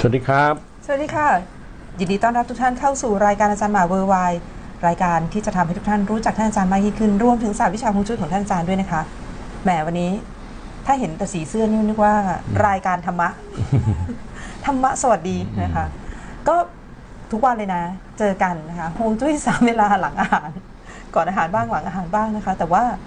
สวัสดีครับ สวัสดีค่ะ ยินดีต้อนรับทุกท่านเข้าสู่รายการอาจารย์หมาเวอร์ไวรายการที่จะทำให้ทุกท่านรู้จักท่านอาจารย์มากยิ่งขึ้นรวมถึงศาสตร์วิชาฮวงจุ้ยของท่านอาจารย์ด้วยนะคะ แหมวันนี้ ถ้าเห็นแต่สีเสื้อนี่นึกว่ารายการธรรมะ ธรรมะสวัสดีนะคะ ก็ทุกวันเลยนะ เจอกันนะคะฮวงจุ้ยสามเวลาหลังอาหาร ก่อนอาหารบ้างหลังอาหารบ้างนะคะ แต่ว่าอ่า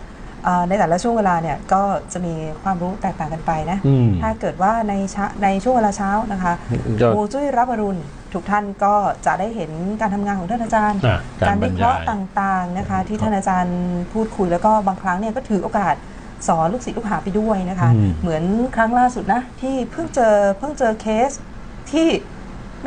ในแต่ละช่วงเวลาเนี่ยก็จะมีความรู้แตกต่างกันไปนะอืมถ้าเกิดว่าในเช้าในช่วงเวลาเช้านะคะก็โมจุ้ยรับอรุณทุกท่านก็จะได้เห็นการทำงานของท่านอาจารย์อะการวิเคราะห์บรรยายต่างๆนะคะ ที่ท่านอาจารย์พูดคุยแล้วก็บางครั้งเนี่ยก็ถือโอกาสสอนลูกศิษย์ลูกหาไปด้วยนะคะอืมเหมือนครั้งล่าสุดนะที่เพิ่งเจอเพิ่งเจอเคสที่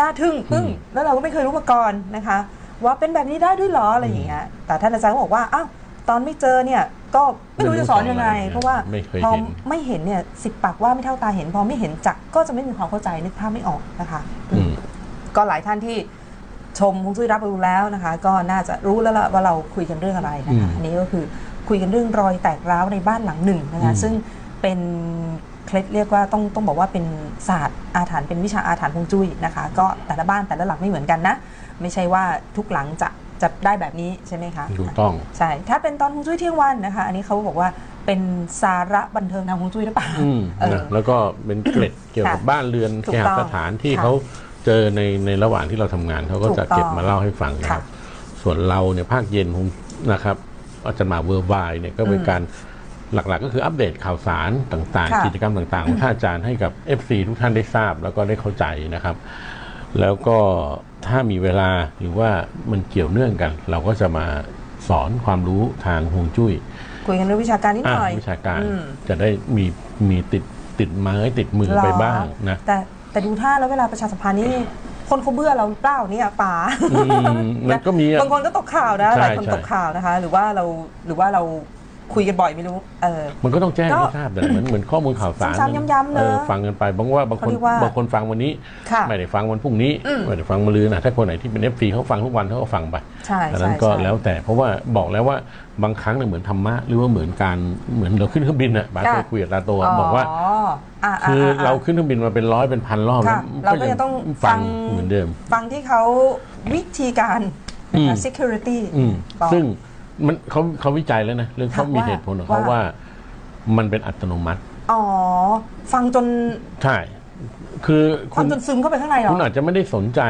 น่าทึ่งปึ้งแล้วเราก็ไม่เคยรู้มาก่อนนะคะ ว่าเป็นแบบนี้ได้ด้วยเหรออะไรอย่างเงี้ยแต่ท่านอาจารย์ก็บอกว่าอ้าวตอนไม่เจอเนี่ย ก็ไม่รู้จะสอนยังไง เพราะว่าไม่เคยพอเห็น ไม่เห็นเนี่ยสิบปากว่าไม่เท่าตาเห็น พอไม่เห็นจักก็จะไม่มีความเข้าใจนึกภาพไม่ออกนะคะอืมก็หลายท่านที่ชมฮวงจุ้ยรับรู้แล้วนะคะ ก็น่าจะรู้แล้วล่ะว่าเราคุยกันเรื่องอะไรนะคะอืมอันนี้ก็คือคุยกันเรื่องรอยแตกร้าวในบ้านหลังหนึ่งนะคะอืม ซึ่งเป็นเคล็ดเรียกว่าต้องต้องบอกว่าเป็นศาสตร์อาถรรพ์เป็นวิชาอาถรรพ์ฮวงจุ้ยนะคะ ก็แต่ละบ้านแต่ละหลังไม่เหมือนกันนะ ไม่ใช่ว่าทุกหลังจะ จะได้แบบนี้ใช่ไหมคะถูกต้องใช่ถ้าเป็นตอนฮวงจุ้ยเที่ยงวันนะคะ อันนี้เขาบอกว่าเป็นสาระบันเทิงทางฮวงจุ้ยหรือเปล่าอืมเออนะแล้วก็เป็นเกร็ดเกี่ยวกับค่ะบ้านเรือนถูกเคหต้องสถานที่ค่ะเขาเจอในในระหว่างที่เราทำงานเขาก็ถูกจะต้องเก็บมาเล่าให้ฟังนะคค่ะรับ ส่วนเราเนี่ยภาคเย็นคงนะครับอาจารย์หมาเวอร์ไวเนี่ยก็เป็นอืมการหลักๆ ก็คืออัปเดตข่าวสารต่างค่ะๆกิจกรรมต่างๆของท่านอาจารย์ให้กับ FC ทุกท่านได้ทราบแล้วก็ได้เข้าใจนะครับ แล้วก็ถ้ามีเวลาหรือว่ามันเกี่ยวเนื่องกัน เราก็จะมาสอนความรู้ทางฮวงจุ้ยคุยกันเรื่องวิชาการนิดหน่อยอะวิชาการอืมจะได้มีมีติดติดไม้ติดมือไปบ้างนะแต่แต่ดูท่าแล้วเวลาประชาสัมพันธ์นี่คนเขาเบื่อเราเปล่าเนี่ยป่าอืมมันก็มีอะบางคนก็ตกข่าวนะใช่หลายคนใช่ตกข่าวนะคะ หรือว่าเราหรือว่าเรา คุยกันบ่อยไม่รู้ เออ มันก็ต้องแจ้งก็ให้ทราบแต่เหมือนเหมือนข้อมูลข่าวสารซ้ำๆย้ำๆเนอะออฟังกันไปบางว่าบางคนเขาเรียกว่าบางคนฟังวันนี้ค่ะไม่ได้ฟังวันพรุ่งนี้อืม ไม่ได้ฟังมะรืนนะถ้าคนไหนที่เป็นเอฟซีเขาฟังทุกวันเขาก็ฟังไปใช่อันใช่นั้นก็ใช่ แล้วแต่เพราะว่าบอกแล้วว่าบางครั้งเนี่ยเหมือนธรรมะหรือว่าเหมือนการเหมือนเราขึ้นเครื่องบินอะบาสเคยคุยกับตาโตอะบอกว่าอ่าคืออาเราขึ้นเครื่องบินมาเป็นร้อยเป็นพันรอบค่ะแล้วเราก็ยังต้องฟัฟังง เหมือนเดิม ฟังที่เขาวิธีการนะคะ อืม security อืมบอกซึ่ง มันเขาเขาวิจัยแล้วนะเรื่องเขาค่ะมีว่าเหตุผลของเขาว่าว่ามันเป็นอัตโนมัติ อ๋อ ฟังจน ใช่ คือฟัคุงณจนซึมเข้าไปข้างในเหรอ คุณอาจจะไม่ได้สนใจ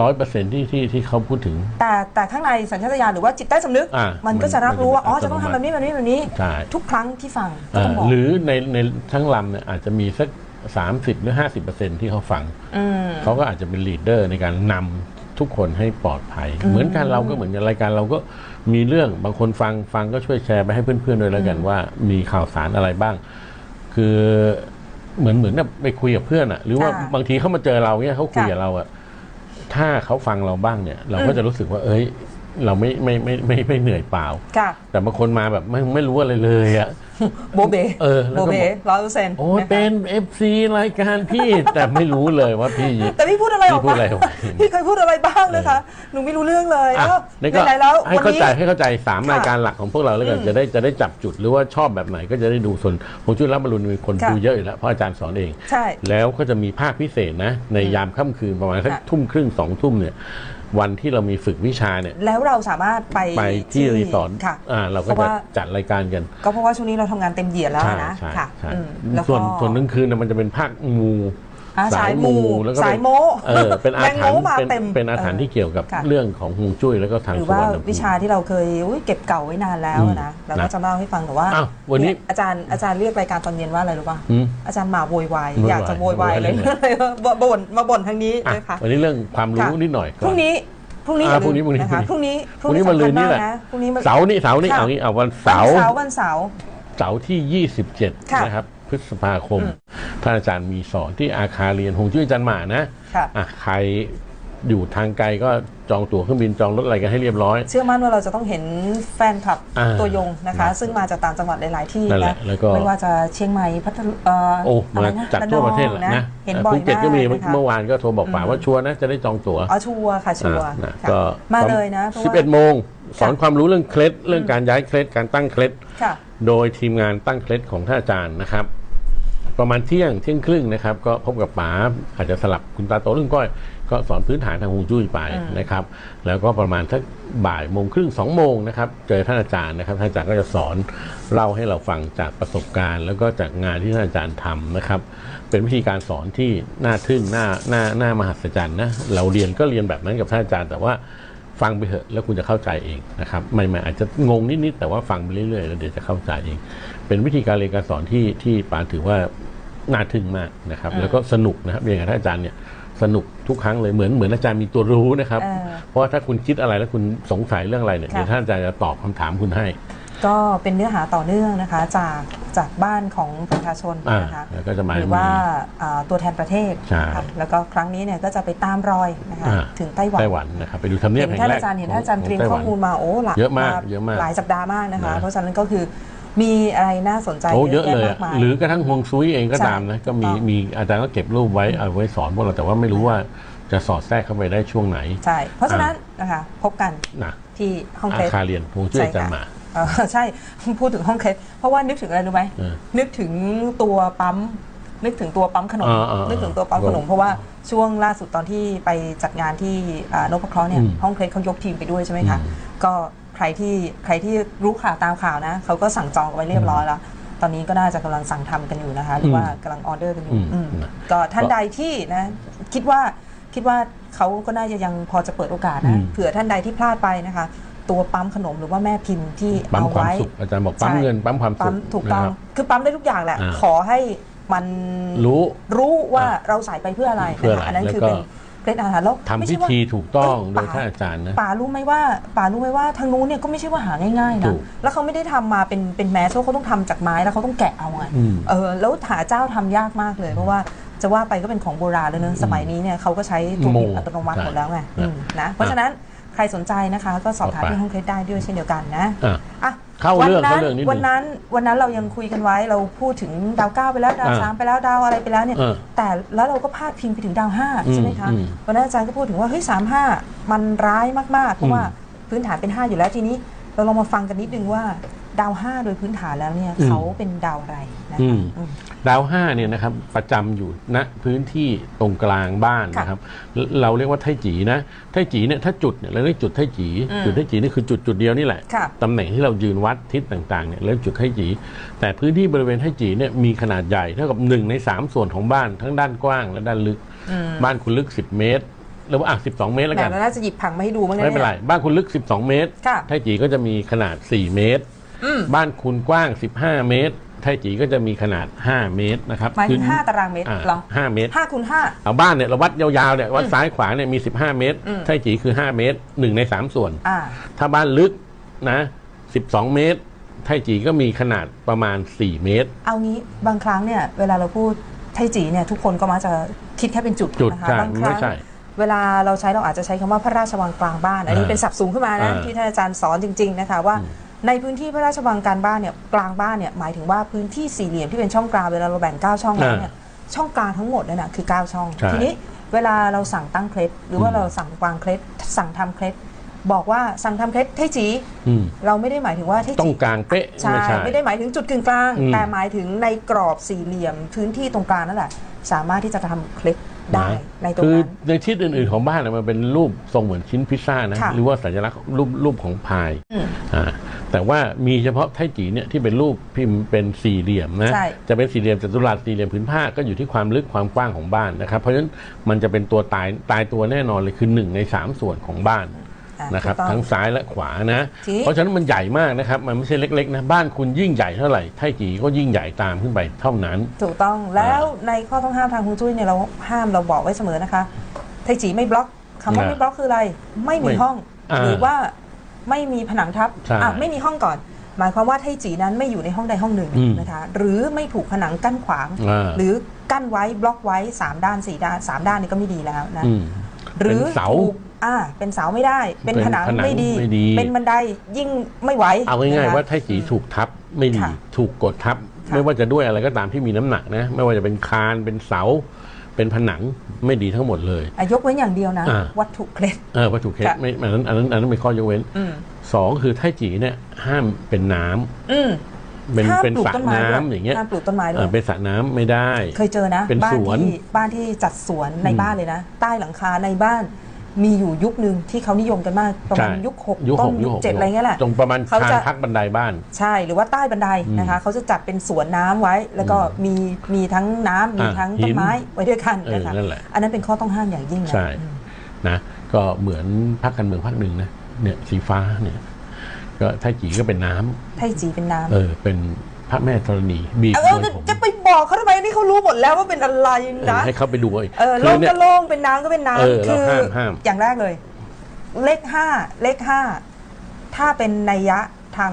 ร้อยเปอร์เซ็นที่ที่ที่เขาพูดถึง แต่แต่ข้างในสัญชาตญาณหรือว่าจิตใต้สำนึกอ่ามัมันก็จะรับรู้ว่ามันอ๋อจะจะต้องอัทำตแบโนมัติบนี้แบบนี้แบบนี้ใช่ทุกครั้งที่ฟังก็อ่าต้องบอกหรือในในทั้งลำเนี่ยอาจจะมีสักสามสิบหรือห้าสิบเปอร์เซ็นที่เขาฟังอืมเขาก็อาจจะเป็นลีดเดอร์ในการนำทุกคนให้ปลอดภัย เหมือนกันเราก็เหมือนกันรายการเราก็ มีเรื่องบางคนฟังฟังก็ช่วยแชร์ไปให้เพื่อนๆด้วยแล้วกันว่า มีข่าวสารอะไรบ้าง คือเหมือนเหมือนแบบไปคุยกับเพื่อนอะหรือว่าค่ะบางทีเขามาเจอเราเนี่ยเขาคุยค่ะกับเราอะถ้าเขาฟังเราบ้างเนี่ย เราก็จะรู้สึกว่า เอ้ย เราไม่ไม่ไม่ไม่ไม่เหนื่อยเปล่า ค่ะ แต่บางคนมาแบบไม่ไม่รู้อะไรเลยอะโบเบเออแล้วโบก็เบบอกร้อยเปอร์เซ็นต์โอ้ยเป็นเอฟซีรายการพี่ แต่ไม่รู้เลยว่าพี่ แต่พี่พูดอะไรออกพี่พูดมาอะไรออกมา พี่เคยพูดอะไรบ้างนะคะ หนูไม่รู้เรื่องเลยอะก็นี่ก็ไหนๆแล้วให้วันเข้านี้ ใจให้เข้าใจสามค่ะรายการหลักของพวกเราแล้วกันอืมจะได้จะได้จับจุดหรือว่าชอบแบบไหนก็จะได้ดูส่วนผมจุลรับบรรลุนมีคนค่ะ ดูเยอะอยู่แล้วเพราะอาจารย์สอนเอง ใช่ แล้วก็จะมีภาคพิเศษนะ ในยามค่ำคืนประมาณสักค่ะทุ่มครึ่งสองทุ่มเนี่ย วันที่เรามีฝึกวิชาเนี่ยแล้วเราสามารถไปไปที่รีสอร์ทค่ะอ่าเราก็เพราะจะว่าจัดรายการกัน ก็เพราะว่าช่วงนี้เราทำงานเต็มเหยียดแล้วใช่นะใช่ค่ะใช่อืมแล้วส่วนก็ส่วนกลางคืนน่ะมันจะเป็นภาคมู อ่าสายมูแล้วก็เป็นสายโม้เออเป็นอาแมงถรรโม้พ์มาเป็นเต็มเป็นอาถรรพ์ที่เกี่ยวกับค่ะ เรื่องของฮวงจุ้ยแล้วก็ทางหรือสุวว่ารรณภูมิวิชาที่เราเคยอุ๊ยเก็บเก่าไว้นานแล้วอืมนะเรานะก็จะมาเล่าให้ฟังแต่ว่าอ้าววันนี้เยอาจารย์อาจารย์เรียกรายการตอนเย็นว่าอะไรรู้ป่ะอืมอาจารย์หมาโวยวายโวยวายอยากจะโวยวายเลยโวยวายเลย มาบ่นมาบ่นทางนี้อะเลยค่ะวันนี้เรื่องความรู้ค่ะ นิดหน่อยพรุ่งนี้พรุ่งนี้อ่าอย่าลืมพรุ่งนี้นะคะพพรุ่รุ่งงนี้นี้พรุ่งนี้วันลืนนี่แหละ สำคัญมากะพรุ่งนี้มันเสาร์นี่เสาร์นี่ค่ะเอางี้เอาวันวันเสาร์เสาร์วันเสาร์ เสาร์ที่ ค่ะ27 นะครับ พฤษภาคม ท่านอาจารย์มีสอนที่อาคารเรียนหงจุ้ยจันหมานะค่ะอะใครอยู่ทางไกลก็จองตั๋วเครื่องบินจองรถอะไรกันให้เรียบร้อย เชื่อมั่นว่าเราจะต้องเห็นแฟนคลับอ่าตัวยงนะคะนะซึ่งมาจากต่างจังหวัดหลาย ๆ ที่นั่นแหนะละแล้วก็ไม่ว่าจะเชียงใหม่พัทลุเอ่อโอ้อะมาไรนะจากทั่วประเทศแหละนองนะเห็นบ่อยภูเก็ตมากก็มีนะคะเมื่อวานก็โทรบอกป่าว่าชัวร์นะจะได้จองตั๋ว อ๋อชัวร์ค่ะชัวร์อะนะค่ะก็มาเลยนะเพราะว่า 11โมงสอนความรู้เรื่องเคล็ดเรื่องการย้ายเคล็ดการตั้งเคล็ด ค่ะ โดยทีมงานตั้งเคล็ดของท่านอาจารย์นะครับ ประมาณเที่ยงเที่ยงครึ่งนะครับ ก็พบกับป๋าอาจจะสลับคุณตาโตเรื่องก้อยก็สอนพื้นฐานทางฮวงจุ้ยไปอืมนะครับ แล้วก็ประมาณสักบ่ายโมงครึ่งสองโมงนะครับ เจอท่านอาจารย์นะครับท่านอาจารย์ก็จะสอนเล่าให้เราฟังจากประสบการณ์ แล้วก็จากงานที่ท่านอาจารย์ทำนะครับ เป็นวิธีการสอนที่น่าทึ่งน่าน่าน่ามหัศจรรย์นะเราเรียนก็เรียนแบบนั้นกับท่านอาจารย์ แต่ว่า ฟังไปเถอะแล้วคุณจะเข้าใจเองนะครับใหม่ๆอาจจะงงนิดๆแต่ว่าฟังไปเรื่อยๆแล้วเดี๋ยวจะเข้าใจเอง เป็นวิธีการเรียนการสอนที่ที่ปาถือว่าน่าทึ่งมากนะครับ แล้วก็สนุกนะครับเรียนกับท่านอาจารย์เนี่ยสนุกทุกครั้งเลยเหมือนเหมือนอาจารย์มีตัวรู้นะครับเออเพราะว่าถ้าคุณคิดอะไรแล้วคุณสงสัยเรื่องอะไรเนี่ยค่ะเดี๋ยวท่านอาจารย์จะตอบคำถามคุณให้ ก็เป็นเนื้อหาต่อเนื่องนะคะจากจากบ้านของประชาชนอ่านะคะแล้วก็จะมาหรือว่าอ่าตัวแทนประเทศใช่นะคะแล้วก็ครั้งนี้เนี่ยก็จะไปตามรอยนะคะอ่าถึงไต้หวันไต้หวันนะครับไปดูทำเนียบเห็นแห่งท่านแรกอาจารย์เห็นขท่านอาจารย์เตรียมไต้หข้วัอนมูลมาโอ้หลายเยอะมากเยอะมากหลายสัปดาห์มากนะคะนะเพราะฉะนั้นก็คือมีอะไรน่าสนใจโอ้เยอะเลยแมอะกมายหรือกระทั่งฮวงซุยเองก็ใช่ตามนะก็มีถูกต้องมีอาจารย์ก็เก็บรูปไว้เอาไว้สอนพวกเราแต่ว่าไม่รู้ว่าจะสอดแทรกเข้าไปได้ช่วงไหนใช่เพราะฉะนั้นนะคะพบกันนะที่ห้องเคอาล็ดคารเรียนฮวงจุ้ยอาจารย์หมา เออใช่พูดถึงห้องเคล็ดเพราะว่านึกถึงอะไรรู้ไหมเออนึกถึงตัวปั๊ม นึกถึงตัวปั๊มขนม อ่าอ่าอ่านึกถึงตัวปั๊มขนม เพราะว่าช่วงล่าสุดตอนที่ไปจัดงานที่อ่านพเคราะห์เนี่ยอืมห้องเคล็ดเขายกทีมไปด้วยใช่ไหมคะอืม ก็ใครที่ใครที่รู้ข่าวตามข่าวนะเขาก็สั่งจองกันไว้เรียบร้อยแล้ว ตอนนี้ก็น่าจะกำลังสั่งทำกันอยู่นะคะ หรือว่ากำลังออเดอร์กันอยู่อืมอืมนะ ก็ท่านใดที่นะ คิดว่าคิดว่าเขาก็น่าจะยังพอจะเปิดโอกาสอืนะม เผื่อท่านใดที่พลาดไปนะคะ ตัวปั๊มขนมหรือว่าแม่พิมพ์ที่ปั๊มเอาความไว้สุขอาจารย์บอกปั๊มใช่เงินปั๊มความสุปั๊ขมถูกต้องนะครับ คือปั๊มได้ทุกอย่างแหละ อ่า ขอให้มันรู้ รู้ว่าอ่าเราใส่ไปเพื่ออะไรเพื่ออะไรนคอันนั้นแล้วคือก็ เป็นเคล็ดอาหารแล้วทำไม่พิใช่ว่า ธีถูกต้องเอ้ยโดยป๋าท่านอาจารย์นะ ป่ารู้ไหมว่าป่ารู้ไหมว่าทางนู้นเนี่ยก็ไม่ใช่ว่าหาง่ายๆถูนะกแล้วเขาไม่ได้ทำมาเป็นเป็นแมสเพราะเขาต้องทำจากไม้แล้วเขาต้องแกะเอาไงอืมเออแล้วหาเจ้าทำยากมากเลย เพราะว่าจะว่าไปก็เป็นของโบราณแล้วเนอะสมัยนี้เนี่ยเขาก็ใช้ตัวพิมพ์อัตโนมัติหมดแล้วไงอืมนะเพราะฉะนั้น ใครสนใจนะคะ ก็สอบถามที่ห้องเคล็ดได้ด้วยเช่นเดียวกันนะอะอะเข้าเรื่องวันนั้นเข้าเรื่องนิดนึงวันนั้นวันนั้นเรายังคุยกันไว้เราพูดถึงดาวเก้าไปแล้วดาวอ่าสามไปแล้วดาวอะไรไปแล้วเนี่ยเออแต่แล้วเราก็พาดพิงไปถึงดาวห้าอืมใช่ไหมคะอืมวันนั้นอาจารย์ก็พูดถึงว่าเฮ้ยสามห้ามันร้ายมากๆเพราะว่าพื้นฐานเป็นห้าอยู่แล้วทีนี้ เราลองมาฟังกันนิดนึงว่า ดาวห้าโดยพื้นฐานแล้วเนี่ยอืมเขาเป็นดาวอะไรนะอืคะมอืมดาวห้าเนี่ยนะครับประจำอยู่ณพื้นที่ตรงกลางบ้านค่ะนะครับ เราเรียกว่าไทจีนะไทจีเนี่ยถ้าจุดเนี่ยเราเรียกจุดไทจีอืมจุดไทจีนี่คือจุดจุดเดียวนี่แหละค่ะตำแหน่งที่เรายืนวัดทิศต่างๆเนี่ยเรียกจุดไทจี แต่พื้นที่บริเวณไทจีเนี่ยมีขนาดใหญ่เท่ากับหนึ่งในสามส่วนของบ้านทั้งด้านกว้างและด้านลึกอืมบ้านคุณลึก 10 เมตรหรือว่าอะ 12 เมตรแล้วแหมกันเราน่าจะหยิบผังมาให้ดูบ้างนะไม่เป็นไรยบ้านคุณลึก 12 เมตรค่ะไทจีก็จะมีขนาด 4 เมตรอืม บ้านคุณกว้าง 15 เมตร ไทจีก็จะมีขนาด 5 เมตรนะครับหมายถึงคือห้าตารางเมตรอ่าเหรอห้าเมตรห้าคูณห้าเอาบ้านเนี่ยเราวัดยาวๆเนี่ยวัดซ้ายขวาเนี่ยมี 15 เมตรอืมไทจีคือ 5 เมตร1ใน 3 ส่วนอ่าถ้าบ้านลึกนะ12 เมตร ไทจีก็มีขนาดประมาณ 4 เมตร เอางี้บางครั้งเนี่ยเวลาเราพูดไทจีเนี่ยทุกคนก็มักจะคิดแค่เป็นจุดจุดนะคะใช่บางครั้ไม่งใช่เวลาเราใช้เราอาจจะใช้คำว่าพระราชวังกลางบ้าน อันนี้อ่าเป็นศัพท์สูงขึ้นมานะอ่าที่ท่านอาจารย์สอนจริง ๆ นะคะว่า ในพื้นที่พระราชวังกลางบ้านเนี่ยกลางบ้านเนี่ยหมายถึงว่าพื้นที่สี่เหลี่ยมที่เป็นช่องกลางเวลาเราแบ่งเก้าช่องแล้วเนี่ยช่องกลางทั้งหมดนั่นนะคือเก้าช่อง ใช่ ทีนี้เวลาเราสั่งตั้งเคล็ดหรือว่าอืมเราสั่งวางเคล็ดสั่งทำเคล็ดบอกว่าสั่งทำเคล็ดไทจีอืมเราไม่ได้หมายถึงว่าไทต้อจี งกลางเป๊ะใช่ ไม่ใช่ ไม่ได้หมายถึงจุดกึ่งกลาง อืมแต่หมายถึงในกรอบสี่เหลี่ยมพื้นที่ตรงกลางนั่นแหละ สามารถที่จะทำเคล็ด ได้นะในตรงคือนั้น ในทิศอื่นๆของบ้านน่ะมันเป็นรูปทรงเหมือนชิ้นพิซซ่านะค่ะ หรือว่าสัญลักษณ์รูปรูปของพายอืม อ่าแต่ว่ามีเฉพาะไทจีเนี่ยที่เป็นรูปพิมพ์เป็นสี่เหลี่ยมนะใช่ จะเป็นสี่เหลี่ยมจัตุรัสสี่เหลี่ยมผืนผ้าก็อยู่ที่ความลึกความกว้างของบ้านนะครับ เพราะฉะนั้นมันจะเป็นตัวตายตายตัวแน่นอนเลยคือหนึ่งในสามส่วนของบ้านอะ นะครับถูกต้องทั้งซ้ายและขวานะ ทีนี้ เพราะฉะนั้นมันใหญ่มากนะครับ มันไม่ใช่เล็ก ๆ นะ บ้านคุณยิ่งใหญ่เท่าไหร่ไทจีก็ยิ่งใหญ่ตามขึ้นไปเท่านั้น ถูกต้องแล้วในข้อต้องห้ามทางฮวงจุ้ยเนี่ยเราห้ามเราบอกไว้เสมอนะคะ ไทจีไม่บล็อกคำว่าอ่าไม่บล็อกคืออะไร ไม่มีไม่ห้อง อ่าหรือว่าไม่มีผนังทับใช่อะไม่มีห้องก่อน หมายความว่าไทจีนั้นไม่อยู่ในห้องใดห้องหนึ่งอืมนะคะ หรือไม่ถูกผนังกั้นขวาง อ่า หรือกั้นไว้บล็อกไว้สามด้านสี่ด้านสามด้านนี่ก็ไม่ดีแล้วนะ อืม หรือเป็นเสาถูก อ่าเป็นเสาไม่ได้ เป็นเป็นผนังผนังไม่ดีไม่ดี เป็นบันไดยิ่งไม่ไหว เอาง่ายนะคะๆว่าไทจีถูกทับไม่ดีค่ะถูกกดทับค่ะไม่ว่าจะด้วยอะไรก็ตามที่มีน้ำหนักนะ ไม่ว่าจะเป็นคานเป็นเสา เป็นผนังไม่ดีทั้งหมดเลยอะยกเว้นอย่างเดียวนะอ่าวัตถุเคล็ดเออวัตถุเคสค่ะไม่อันนั้นอันนั้นอันนั้นเป็นข้อยกเว้นอืมสองคือไทจีเนี่ยห้ามเป็นน้ำอืมเป็นห้ามเป็นปลูกสระต้นไม้ด้วยน้ำอย่างเงี้ยห้ามปลูกต้นไม้ด้เอวอยเป็นสระน้ำไม่ได้ เคยเจอนะ เป็นบ้านสวนที่บ้านที่จัดสวนในอืมบ้านเลยนะ ใต้หลังคาในบ้าน มีอยู่ยุคหนึ่งที่เขานิยมกันมาก ประมาณใช่ยุคหกยุคต้หนกยุยุคคหกเจ็ดอะไรเงี้ยแหละ ตรงประมาณเขาชานจะ พักบันไดบ้าน ใช่หรือว่าใต้บันไดอืมนะคะเขาจะจัดเป็นสวนน้ำไว้ แล้วก็มีมีทั้งน้ำมีอ่าทั้งหิต้นนไม้ไว้ด้วยกันเออนะคะนั่นแหละ อันนั้นเป็นข้อต้องห้ามอย่างยิ่งนะ ใช่อืมนะก็เหมือนพักการเมืองพักหนึ่งนะเนี่ยสีฟ้าเนี่ย ก็ไทจีก็เป็นน้ำไทจีเป็นน้ำเออเป็น พระแม่ธรณีบีบเอด้อวยผมจะไปบอกเขาทำไมนี่เขารู้หมดแล้วว่าเป็นอะไรเออนะให้เขาไปดูเอาเองเออคืโล่งเนี่ก็ยโล่งเป็นน้ำก็เป็นเออน้ำเราคือห้ามห้าม อย่างแรกเลย เลขห้าเลขห้าถ้าเป็นนัยยะทาง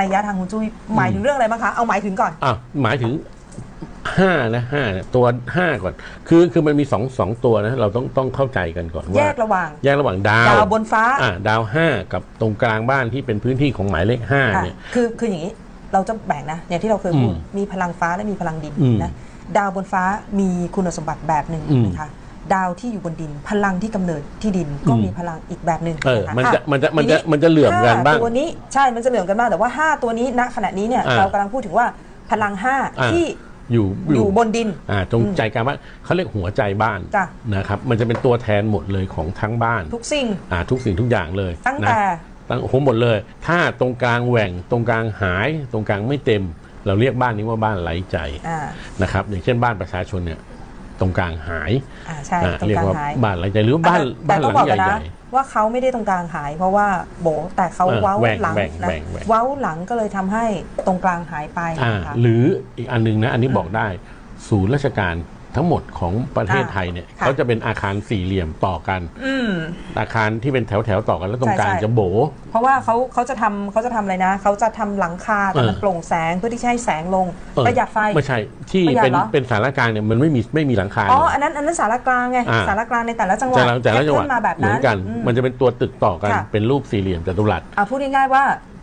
นัยยะทางคุณจุ้ยหมายถึงเรื่องอะไรบ้างคะเอาหมายถึงก่อน อะหมายถึงห้านะห้าเนี่ยตัวห้าก่อน คือคือมันมีสองสองตัวนะเราต้องต้องเข้าใจกันก่อนแยว่ากระหว่าง แยกระหว่างดาวดาวบนฟ้า อะดาวห้ากับตรงกลางบ้านที่เป็นพื้นที่ของหมายเลขห้าอะเนี่ย คือคืออย่างนี้ เราจะแบ่งนะอย่างที่เราเคยพูดอืมมีพลังฟ้าและมีพลังดินอืมนะดาวบนฟ้ามีคุณสมบัติแบบหนึ่งอืมนะคะดาวที่อยู่บนดิน พลังที่กำเนิดที่ดินก็อืมมีพลังอีกแบบหนึ่งเออนะคะมันจะอ่มันจะมันจะทีมันจะเหลื่อมกันบ้างห้ตัวนี้ใช่มันจะเหลื่อมกันบ้างแต่ว่า 5 ตัวนี้ณขณะนี้เนี่ยอ่าเรากำลังพูดถึงว่าพลังอ่า5ที่อยู่อยู่บนดินอ่าตรงอืมใจกลางบ้านเขาเรียกหัวใจบ้านจ้ะนะครับมันจะเป็นตัวแทนหมดเลยของทั้งบ้าน ทุกสิ่งอ่าทุกสิ่งทุกอย่างเลยตั้งนะแต่ ตั้งโอ้โหหมดเลย ถ้าตรงกลางแหว่งตรงกลางหาย ตรงกลางไม่เต็ม เราเรียกบ้านนี้ว่าบ้านไร้ใจอ่านะครับ อย่างเช่นบ้านประชาชนเนี่ยตรงกลางหายอ่าใช่อ่าตรงเรียกกลางว่าหายบ้านไร้ใจหรือว่าบ้านแต่บ้านหต้ลัองงบอกใกันหนะญ่ว่าเขาไม่ได้ตรงกลางหาย เพราะว่าโบแต่เขาเออเว้าแหว่งหลังแหว่งนะแหว่งแหว่งเว้าหลังก็เลยทำให้ตรงกลางหายไปๆอ่านะคะหรืออีกอันหนึงนะ อันนี้บอกได้ ศูนย์ราชการ ทั้งหมดของประเทศไทยเนี่ยค่ะเขาจะเป็นอาคารสี่เหลี่ยมต่อกัน อืม อาคารที่เป็นแถวแถวๆต่อกันแล้วตรงกลางใช่ใช่ จะโบ เพราะว่าเขาเขาจะทำเขาจะทำอะไรนะเขาจะทำหลังคาแต่มันเออ โปร่งแสงเพื่อที่จะให้แสงลงเออประหยัดไฟ ไม่ใช่ที่ประหยัดเป็นเหรอ เป็นสารกลางเนี่ยมันไม่มีไม่มีหลังคาอ๋อเลย อันนั้นอันนั้นสารกลางไงอ่า สารกลางในแต่ละจังหวัดแต่ละแต่ละจังหวัดแยกขึ้นมาแบบเหมืนั้อนนกัน อืมันจะเป็นตัวตึกต่อกันค่ะ เป็นรูปสี่เหลี่ยมจัตุรัส อะพูดง่ายๆว่า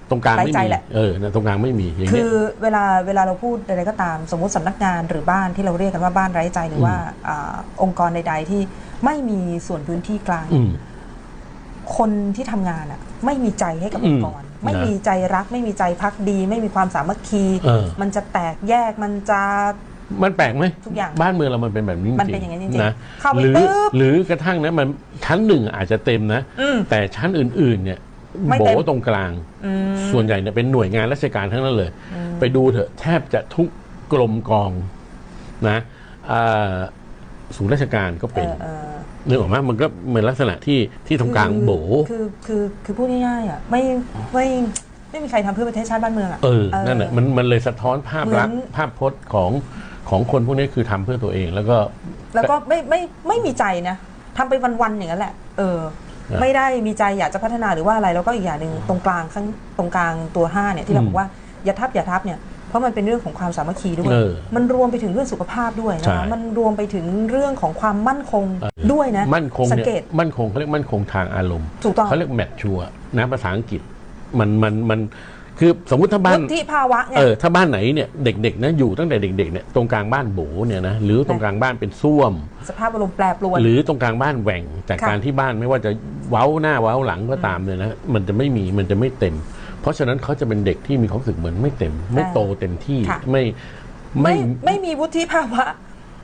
ตรงกลางไม่ไร้ใจมีแหละเออนะตรงกลางไม่มีอย่างคืเงี้ยอเวลาเวลาเราพูดใดๆก็ตาม สมมติสำนักงานหรือบ้านที่เราเรียกกันว่าบ้านไร้ใจหรือว่าอาองค์กรใด ๆ ที่ไม่มีส่วนพื้นที่กลางอืมคนที่ทำงานอะ ไม่มีใจให้กับอือมงค์กร ไม่นะมีใจรัก ไม่มีใจพักดี ไม่มีความสามัคคีเออมันจะแตกแยกมันจะมันแปลกไหมทุกอย่างบ้านเมืองเรามันเป็นแบบนี้จริงมันเป็นอย่างนั้นจริงๆนะเข้าไปหรือปุ๊บหรือกระทั่งนะมันชั้นหนึ่งอาจจะเต็มนะอืมแต่ชั้นอื่น ๆ เนี่ย ไม่โบเต็ม ตรงกลาง อืม ส่วนใหญ่เนี่ยเป็นหน่วยงานราชการทั้งนั้นเลยอืมไปดูเถอะแทบจะทุกกรมกองนะอ่าศูนย์ราชการก็เอเป็นอเออ นึกออกไหมมันก็เหมือนลักษณะที่ที่ตรงกลางโบ คือคือคือพูดง่ายๆอะไม่ไม่ไม่มีใครทำเพื่อประเทศชาติบ้านเมืองอะ เออ นั่นแหละมันมันเลยสะท้อนภาพลักษณ์เหมือน ภาพพจน์ของของคนพวกนี้คือทำเพื่อตัวเองแล้วก็แล้วก็ไม่ไม่ไม่มีใจนะทำไปวันๆอย่างนั้นแหละ เออนะ ไม่ได้มีใจอยากจะพัฒนาหรือว่าอะไรแล้วก็อีกอย่างหนึ่งตรงกลางข้างตรงกลางตัวห้าเนี่ยที่เราอืมบอกว่าอย่าทับอย่าทับเนี่ยเพราะมันเป็นเรื่องของความสามัคคีด้วยเออมันรวมไปถึงเรื่องสุขภาพด้วยใช่นะมันรวมไปถึงเรื่องของความมั่นคงเออด้วยนะมั่นคงสังเนี่ยเกตมั่นคงเขาเรียกมั่นคงทางอารมณ์ถูกต้องเขาเรียกแมทชัวนะภาษาอังกฤษมันมันมัน คือสมมุติถ้าบ้านวุฒิภาวะไงเออถ้าบ้านไหนเนี่ยเด็กๆนะอยู่ตั้งแต่เด็กๆเนี่ยตรงกลางบ้านโบเนี่ยนะหรือตรงกลางบ้านเป็นส้วม สภาพอารมณ์แปรปรวนหรือตรงกลางบ้านแหว่งจากค่ะการที่บ้านไม่ว่าจะเว้าหน้าเว้าหลังก็ตามเนี่ยนะมันจะไม่มีมันจะไม่เต็ม เพราะฉะนั้นเขาจะเป็นเด็กที่มีความรู้สึกเหมือนไม่เต็ม ไม่โตเต็มที่ค่ะไม่ไม่ไม่ไม่มีวุฒิภาวะ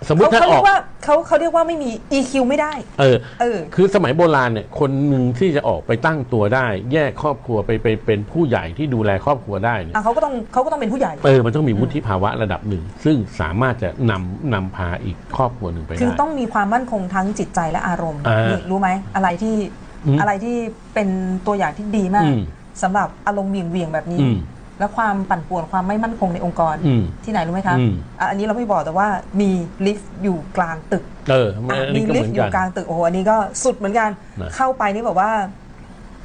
สมมติเขาถ้าเขาอเรีอยกก ว่าเขาเขาเรียกว่าไม่มี EQ ไม่ได้ เออ เออ คือสมัยโบราณเนี่ยคนหนึ่งที่จะออกไปตั้งตัวได้ แยกครอบครัวไปไปเป็นผู้ใหญ่ที่ดูแลครอบครัวได้เนี่ยอะเขาก็ต้องเขาก็ต้องเป็นผู้ใหญ่ เออมันต้องมีวุฒิภาวะระดับหนึ่ง ซึ่งสามารถจะนำนำพาอีกครอบครัวหนึ่งไปคือได้ ต้องมีความมั่นคงทั้งจิตใจและอารมณ์อ่านี่นี่รู้ไหมอะไรที่อืมอะไรที่เป็นตัวอย่างที่ดีมากอืมสำหรับอารมณ์เวียงๆแบบนี้ อืม และความปั่นป่วนความไม่มั่นคงในองค์กรอืมที่ไหนรู้ไหมคะอืม อะอันนี้เราไม่บอกแต่ว่ามีลิฟต์อยู่กลางตึก เอออะอันมีนี้ก็ลิเหฟมือนต์อกัยู่น กลางตึกโอ้โหอันนี้ก็สุดเหมือนกัน นะ เข้าไปนี่แบบว่า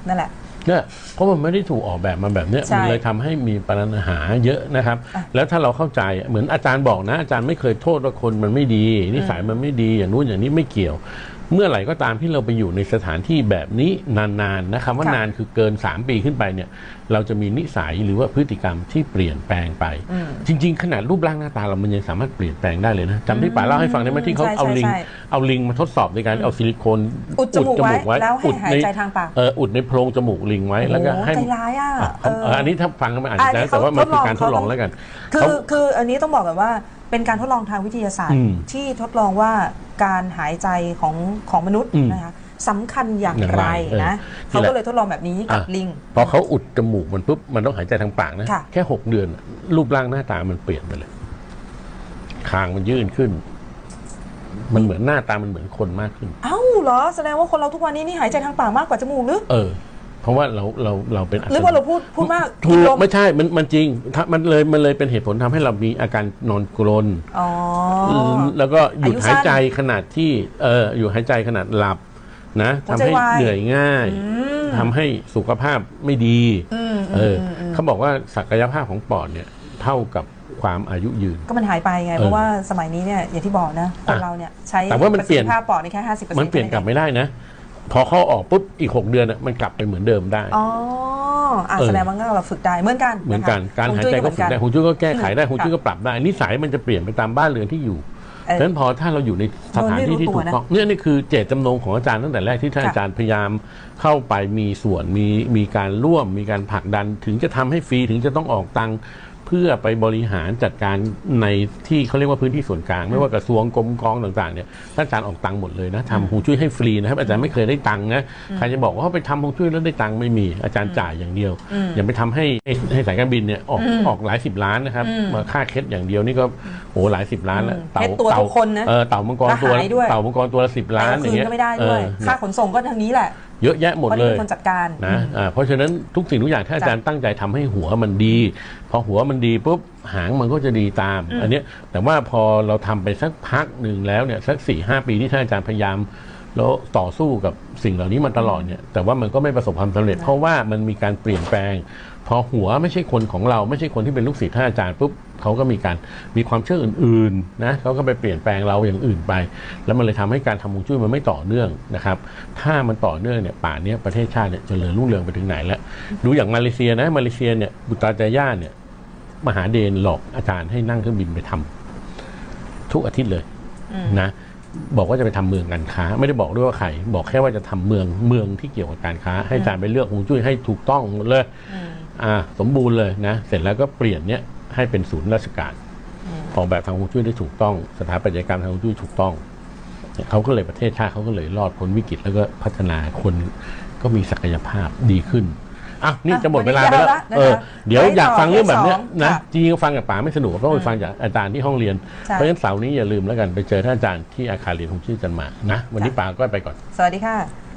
นั่นแหละ เนี่ยเพราะมันไม่ได้ถูกออกแบบมาแบบเนี้ยใช่มันเลยทำให้มีปัญหาเยอะนะครับ อะแล้วถ้าเราเข้าใจเหมือนอาจารย์บอกนะ อาจารย์ไม่เคยโทษว่าคนมันไม่ดี นิสัยมันไม่ดีอย่างนู้นอย่างนี้ไม่เกี่ยว เมื่อไหร่ก็ตามที่เราไปอยู่ในสถานที่แบบนี้นานๆนะครับว่าค่ะนานคือเกิน 3 ปีขึ้นไปเนี่ย เราจะมีนิสัยหรือว่าพฤติกรรมที่เปลี่ยนแปลงไปอืมจริง ๆ ขนาดรูปร่างหน้าตาเรามันยังสามารถเปลี่ยนแปลงได้เลยนะจำที่ป๋าเล่าให้ฟังได้ไหมที่เขาใช่เอาลิงใช่เอาลิงมาทดสอบในการเอาซิลิโคนอุดจมูกไว้แล้วให้หายใจทางปากเอออุดในโพรงจมูกลิงไว้แล้วก็โอ้โหให้ใจร้ายอะอะเออเอออันนี้ถ้าฟังก็ไม่อาจอัจะนนี้ได้แต่ว่ามันคือการทดลองเขาแล้วกัน คืเขาอคืออันนี้ต้องบอกกันว่า เป็นการทดลองทางวิทยาศาสตอืร์มที่ทดลองว่าการหายใจของของมนุษย์อืมนะคะสำคัญอย่างอย่างไรไรเออนะนี่เขาแหละก็เลยทดลองแบบนี้กับอะลิงพอเขาอุดจมูกมันปุ๊บมันต้องหายใจทางปากนะค่ะแค่หกเดือนน่ะรูปร่างหน้าตามันเปลี่ยนไปเลยคางมันยื่นขึ้น มันเหมือนหน้าตามันเหมือนคนมากขึ้น เอ้าเหรอแสดงว่าคนเราทุกวันนี้นี่หายใจทางปากมากกว่าจมูกหรือเออเพ ราะว่าเราเราเราเป็นหรือว่าเราพูดพูดมากถูกลมไม่ใช่มันมันจริงถ้ามันเลยมันเลยเป็นเหตุผลทำให้เรามีอาการนอนกรนอ๋อแล้วก็หยุดอายุสั้หานยใจขนาดที่เอออยู่หายใจขนาดหลับนะหัวทำใจให้วายเหนื่อยง่ายอืมทำให้สุขภาพไม่ดีอืมเออมมเขาบอกว่าศักยภาพของปอดเนี่ยเท่ากับความอายุยืน ก็มันหายไปไงเออเพราะว่าสมัยนี้เนี่ยอย่างที่บอกนะคนอะเราเนี่ยใช้แต่ว่ามันเปลี่ยนประสิทธิภาพปอดในแค่ห้าสิบเปอร์เซ็นต์มันเปลี่ยนกลับไม่ได้นะ พอเขาออกปุ๊บอีกหกเดือนน่ะมันกลับไปเหมือนเดิมได้ อ๋ออะเออแสดงว่าเราฝึกได้เหมือนกันเหมือนกันะคะการหายใจก็ฝึกได้ฮฮววงงจุ้ยจุ้ยก็แก้ไขได้อืมฮวงจุ้ยก็ปรับได้นิสัยมันจะเปลี่ยนไปตามบ้านเรือนที่อยู่เออ ฉะนั้นพอถ้าเราอยู่ในสถานที่ที่โดยไม่รู้ตัวถูกนะต้องเนี่ยนี่คือเจตจำนงของอาจารย์ตั้งแต่แรกที่ท่านค่ะอาจารย์พยายามเข้าไปมีส่วนมีมีการร่วมมีการผลักดัน ถึงจะทำให้ฟรีถึงจะต้องออกตังค์ เพื่อไปบริหารจัดการในที่เขาเรียกว่าพื้นที่ส่วนกลาง ไม่ว่ากระทรวงกรมกองต่างๆเนี่ยท่านอาจารย์ออกตังค์หมดเลยนะทำฮวงจุ้ยให้ฟรีนะครับ อาจารย์ไม่เคยได้ตังค์นะใครจะบอกว่าเขาไปทำฮวงจุ้ยแล้วได้ตังค์ไม่มีอาจารย์จ่ายอย่างเดียวอืมอย่าไปทำให้ให้ให้สายการบินเนี่ยออกอืมออกหลายสิบล้านนะครับอืมมาค่าเคสอย่างเดียวนี่ก็โอ้หลายสิบล้านแล้วอืมเคสตัวทุกคนนะเออเต่ามังกรและตัวหายด้วยเต่ามังกรตัวละสิบล้านแต่อย่างคืนเงี้ยก็ไม่ได้ด้วยเออค่าขนส่งก็ทางนี้แหละ เยอะแยะหมดเพราะเลนี่ยเป็นคนจัดการนะอ่าเพราะฉะนั้นทุกสิ่งทุกอย่างที่อาจารย์ตั้งใจทำให้หัวมันดี พอหัวมันดีปุ๊บหางมันก็จะดีตาม อันเนี้ยแต่ว่าพอเราทำไปสักพักหนึ่งแล้วเนี่ยสักสี่ห้าปีที่ท่านอาจารย์พยายามแล้วต่อสู้กับสิ่งเหล่านี้มาตลอดเนี่ยแต่ว่ามันก็ไม่ประสบความสำเร็จ เพราะว่ามันมีการเปลี่ยนแปลง พอหัวไม่ใช่คนของเราไม่ใช่คนที่เป็นลูกศิษย์ท่านอาจารย์ปุ๊บ เขาก็มีการมีความเชื่ออื่นๆนะเขาก็ไปเปลี่ยนแปลงเราอย่างอื่นไป แล้วมันเลยทำให้การทำฮวงจุ้ยมันไม่ต่อเนื่องนะครับ ถ้ามันต่อเนื่องเนี่ยป่านเนี้ยประเทศชาติเนี่ยเจริญรุ่งเรืองไปถึงไหนแล้วดูอย่างมาเลเซียนะมาเลเซียเนี่ยบุตราจาย่าเนี่ยมหาเดนหลอกอาจารย์ให้นั่งเครื่องบินไปทำทุกอาทิตย์เลยอืมนะบอกว่าจะไปทำเมืองการค้า ไม่ได้บอกด้วยว่าใครบอกแค่ว่าจะทำเมืองเมืองที่เกี่ยวกับการค้า ให้อาจารย์ไปเลือกฮวงจุ้ยให้ถูกต้องหมดเลยอืมอ่าสมบูรณ์เลยนะ เสร็จแล้วก็เปลี่ยนเนี่ย ให้เป็นศูนย์ราชการอืมออกแบบทางฮวงจุ้ยได้ถูกต้อง สถาปัตยกรรมทางฮวงจุ้ยถูกต้องเนี่ยเขาก็เลยประเทศชาติเขาก็เลยรอดพ้นวิกฤตแล้วก็พัฒนาคนก็มีศักยภาพดีขึ้นอะนี่อะจะหมดเวลาวันไปนี้แล้วยาวละนะคะเออเดี๋ยวไว้อยากต่อฟังเรื่องแบบเนี้ยเทปสองนะค่ะจริงๆฟังกับป๋าไม่สนุกก็ไปฟังจากอาจารย์ที่ห้องเรียนใช่เพราะฉะนั้นเสาร์นี้อย่าลืมแล้วกันไปเจอท่านอาจารย์ที่อาคารเรียนฮวงจุ้ยจันทร์มานะ วันนี้ป๋าก็ไปก่อน สวัสดีค่ะ